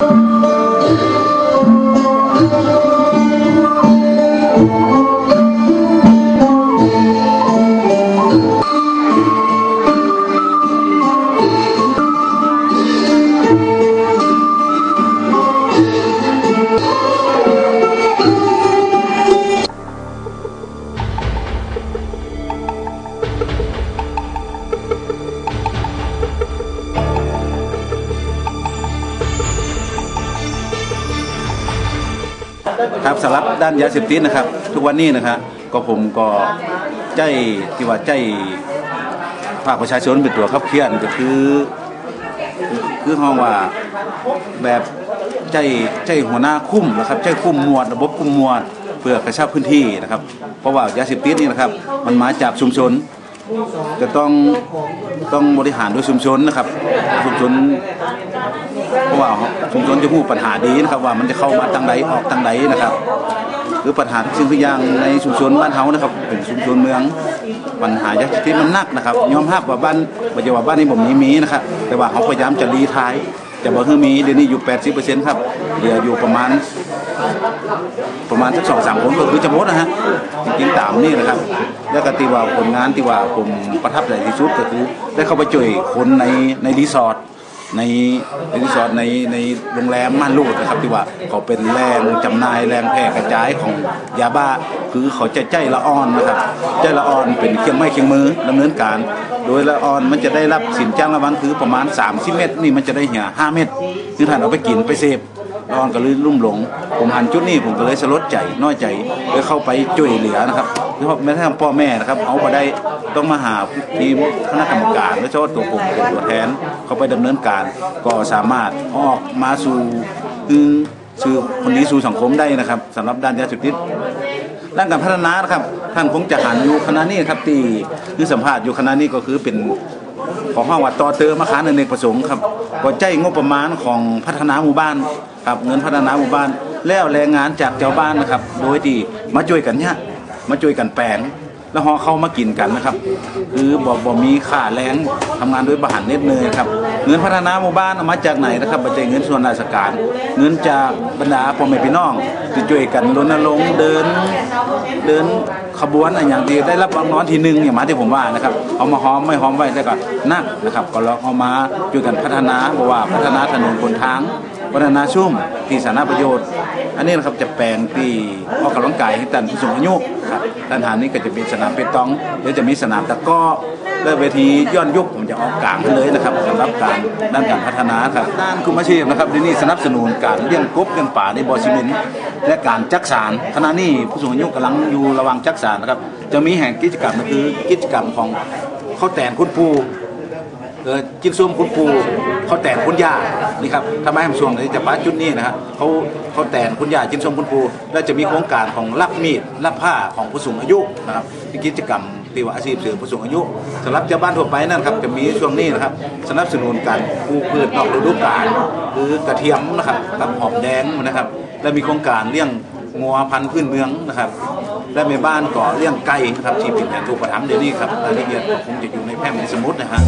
Oh. ครับสำหรับด้านยาเสพติดนะครับ ทุกวันนี้นะครับก็ผมก็ใจที่ว่าใจภาคประชาชนเป็นตัวขับเคลื่อนก็คือ คือห้องว่าแบบใจใจหัวหน้าคุ้มนะครับใจคุ้มมวดระบบคุ้มมวดเพื่อกระชับพื้นที่นะครับ เพราะว่ายาเสพติดนี่นะครับ มันมาจากชุมชน จะต้องต้องบริหารโดยชุมชนนะครับ ชุมชนเพราะว่าชุมชนจะพูดปัญหาดีนะครับ ว่ามันจะเข้ามาทางใดออกทางใดนะครับหรือปัญหาทุกสิ่งทุกอย่างในชุมชนบ้านเฮานะครับ เป็นชุมชนเมือง ปัญหายาเสพติดมันหนักนะครับยอมรับว่าบ้านปัจจุบันบ้านนี้ผมนี้มีนะครับแต่ว่าเขาพยายามจะรีท้าย จะบอกคือมีเดี๋ยวนี้อยู่ 80%ครับเหลืออยู่ประมาณ ประมาณสักสองสามคนก็คือจะหมดนะฮะจริงๆตามนี่นะครับ แล้วก็ตีว่าผลงานที่ว่าผมประทับใจที่สุดก็คือ ได้เข้าไปช่วยคนในในรีสอร์ทในในรีสอร์ทในในโรงแรมม่านรูดนะครับที่ว่าเขาเป็นแรงจำหน่ายแรงแพร่กระจายของยาบ้า คือเขาจะใจละอ่อนนะครับใจละอ่อนเป็นเครื่องไม้เครื่องมือดำเนินการ โดยละอ่อนมันจะได้รับสินจ้างรางวัลคือประมาณ 30 เม็ดนี่มันจะได้เหี่ย5เม็ดคือท่านเอาไปกินไปเสพนอนก็เลยลุ่มหลง ผมหันจุดนี้ผมก็เลยสลดใจน้อยใจเลยเข้าไปช่วยเหลือนะครับเพราแม้ทั้งพ่อแม่นะครับ เอามาได้ต้องมาหาทีมคณะกรรมการและเฉพาตัวผมเป็นตัวแทนเข้าไปดำเนินการ ก็สามารถออกมาสู่คือสู่คนนี้สู่สังคมได้นะครับสำหรับด้านยาเสพติดด้านการพัฒนานะครับท่านคงจะหันอยู่คณะนี้ครับที่คือสัมภาษณ์อยู่คณะนี้ก็คือเป็นของห้องวัดต่อเติมอาคารอเนกประสงค์ครับก็ใจงบประมาณของพัฒนาหมู่บ้านครับเงินพัฒนาหมู่บ้าน แล้วแรงงานจากชาวบ้านนะครับ โดยที่มาช่วยกันเนี่ยมาช่วยกันแปลงแล้วหอเข้ามากินกันนะครับ คือบ่บ่มีค่าแรงทำงานด้วยบาหันเน็ดเนยครับเงินพัฒนาหมู่บ้านมาจากไหนนะครับบัจจัยเงินส่วนราชการ เงินจากบรรดาพ่อแม่พี่น้องที่ช่วยกันรณรงค์เดินเดิน ขบวนอะไรอย่างที่ได้รับรางวัลที่หนึ่งอย่างมาที่ผมว่านะครับเอามาหอมไม่หอมไว้แล้วก็นักนะครับ ก็ลองเอามาอยู่กันพัฒนาบอกว่าพัฒนาถนนคนทางพัฒนาชุ่มที่สาธารณประโยชน์ อันนี้นะครับจะแปลงที่ออกกำลังกายให้ตันผู้สูงอายุครับด้านหานี้ก็จะมีสนามเปตองเดี๋ยวจะมีสนามตะก้อ และเวทีย้อนยุคผมจะออกกลางให้เลยนะครับสำหรับการด้านการพัฒนาครับด้านคุมอาชีพนะครับที่นี่สนับสนุนการเลี้ยงกบเลี้ยงป่าในบอซีเมนและการจักสารขณะนี้ผู้สูงอายุกำลังอยู่ระวังจักสารนะครับจะมีแห่งกิจกรรมก็คือกิจกรรมของข้าวแตนคุณปูเออจิ้มซุ่มคุณปูเขาแต่งคุณย่านี่ครับทำไมทำช่วงนี้จะป้าจุดนี้นะครับเขาเขาแต่งคุณย่าจิ้มซุ่มคุณปูแล้วจะมีโครงการของรับมีดรับผ้าของผู้สูงอายุนะครับกิจกรรม ที่ว่าอาชีพเสริมผู้สูงอายุสำหรับชาวบ้านทั่วไปนั่นครับจะมีช่วงนี้นะครับสนับสนุนการปลูกพืชนอกฤดูกาลคือกระเทียมนะครับกับหอมแดงนะครับ และมีโครงการเลี้ยงงัวพันธุ์พื้นเมืองนะครับและในบ้านก่อเลี้ยงไก่นะครับที่เป็นแผนถูกประทับเดี๋ยวนี้ครับรายละเอียดก็คงจะอยู่ในแพร่ในสมุดนะฮะ